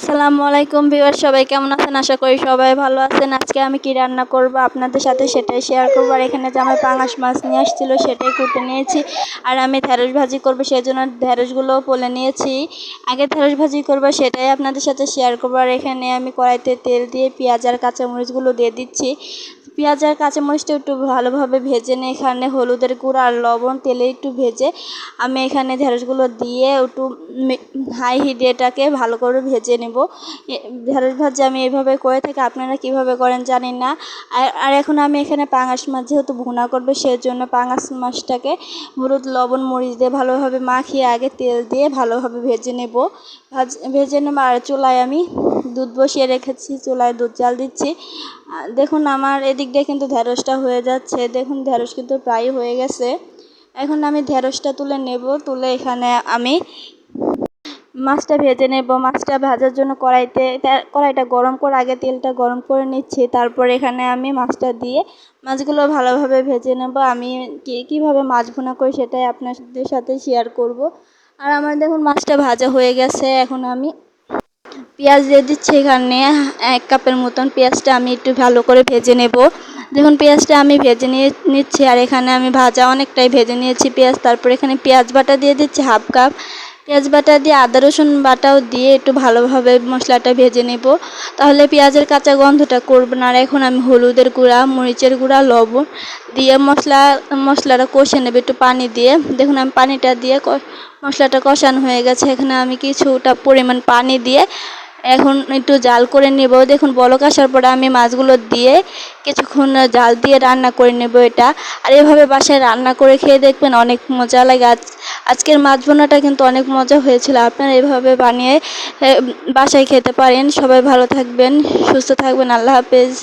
আসসালামু আলাইকুম ভিউয়ার সবাই কেমন আছেন? আশা করি সবাই ভালো আছেন। আজকে আমি কি রান্না করব আপনাদের সাথে সেটাই শেয়ার করব। আর এখানে যে আমার পাঙাশ মাছ নিয়ে আসছিল, সেটাই কুটে নিয়েছি। আর আমি ঢেঁড়স ভাজি করব সেই জন্য ঢেঁড়সগুলো বলে নিয়েছি। আগে ঢেঁড়স ভাজি করব, সেটাই আপনাদের সাথে শেয়ার করব। আর এখানে আমি কড়াইতে তেল দিয়ে পেঁয়াজ আর কাঁচামরিচগুলো দিয়ে দিচ্ছি। পেঁয়াজ আর কাঁচামরিচটা একটু ভালোভাবে ভেজে নিয়ে এখানে হলুদের গুঁড়ো আর লবণ তেলে একটু ভেজে আমি এখানে ঢেঁড়সগুলো দিয়ে একটু হাই হিটে এটাকে ভালো করে ভেজে নেব। ঢেঁড়স ভাজি আমি এইভাবে করে থাকি, আপনারা কীভাবে করেন জানেন না। আর আর এখন আমি এখানে পাঙাশ মাছ যেহেতু ভুনা করবে সেই জন্য পাঙাশ মাছটাকে হলুদ, লবণ, মরিচ দিয়ে ভালোভাবে মাখিয়ে আগে তেল দিয়ে ভালোভাবে ভেজে নেব। ভাজ, ভেজে নেব আর চুলায় আমি দুধ বসিয়ে রেখেছি, চুলায় দুধ জাল দিচ্ছি। দেখুন আমার এদিক দিয়ে কিন্তু ঢেঁড়সটা হয়ে যাচ্ছে, দেখুন ঢেঁড়স কিন্তু প্রায় হয়ে গেছে। এখন আমি ঢেঁড়সটা তুলে নেব, তুলে এখানে আমি মাছটা ভেজে নেব, মাছটা ভাজার জন্য কড়াইতে কড়াইটা গরম করে, আগে তেলটা গরম করে নিচ্ছি, তারপর এখানে আমি মাছটা দিয়ে মাছগুলো ভালোভাবে ভেজে নেব। আমি কী, কীভাবে মাছ ভুনা করি সেটাই আপনাদের সাথে শেয়ার করব। আর আমার দেখুন মাছটা ভাজা হয়ে গেছে, এখন আমি পেঁয়াজ দিয়ে দিচ্ছি এখানে এক কাপের মতন। পেঁয়াজটা আমি একটু ভালো করে ভেজে নেব। দেখুন পেঁয়াজটা আমি ভেজে নিয়ে নিচ্ছি, আর এখানে আমি ভাজা অনেকটাই ভেজে নিয়েছি পেঁয়াজ। তারপর এখানে পেঁয়াজ বাটা দিয়ে দিচ্ছি, হাফ কাপ। পেঁয়াজ বাটা দিয়ে আদা, রসুন বাটাও দিয়ে একটু ভালোভাবে মশলাটা ভেজে নেব। তাহলে পেঁয়াজের কাঁচা গন্ধটা করবে না। আর এখন আমি হলুদের গুঁড়া, মরিচের গুঁড়া, লবণ দিয়ে মশলা, মশলাটা কষে নেবে একটু পানি দিয়ে। দেখুন আমি পানিটা দিয়ে মশলাটা কষানো হয়ে গেছে। এখানে আমি কিছুটা পরিমাণ পানি দিয়ে এখন একটু জাল করে নেব। দেখুন, বলক আসার পরে আমি মাছগুলো দিয়ে কিছুক্ষণ জাল দিয়ে রান্না করে নেব এটা। আর এভাবে বাসায় রান্না করে খেয়ে দেখবেন অনেক মজা লাগে। আজ, আজকের মাছ বোনাটা কিন্তু অনেক মজা হয়েছিল। আপনারা এভাবে বানিয়ে বাসায় খেতে পারেন। সবাই ভালো থাকবেন, সুস্থ থাকবেন। আল্লাহ হাফেজ।